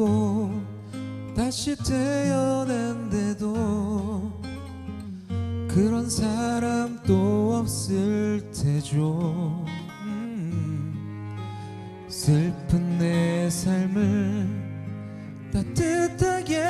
천 번이고 다시 태어난데도 그런 사람 또 없을 테죠. 음, 슬픈 내 삶을 따뜻하게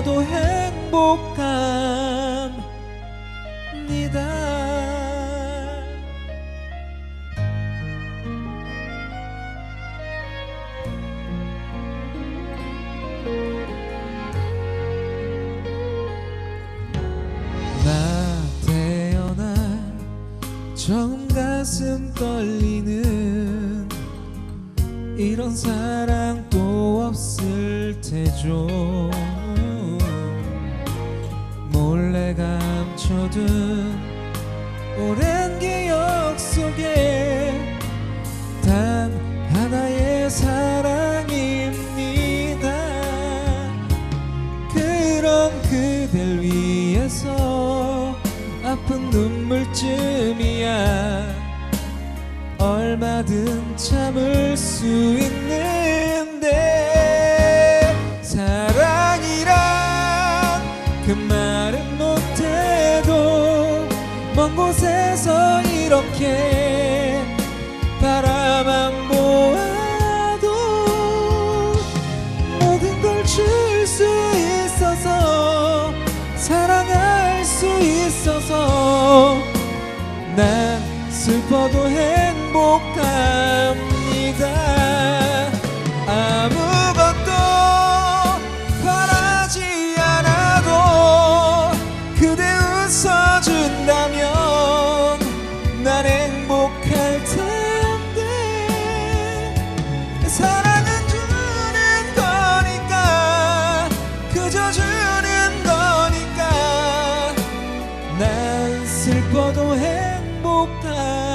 슬퍼도 행복합니다. 나 태어나 처음 가슴 떨리는 이런 사랑 또 없을 테죠 감춰둔 오랜 기억 속에 단 하나의 사랑입니다. 그런 그댈 위해서 아픈 눈물쯤이야 얼마든 참을 수 있는데 먼 곳에서 이렇게 바라만 보아도 모든 걸 줄 수 있어서 사랑할 수 있어서 난 슬퍼도 행복합 기뻐도 행복합니다.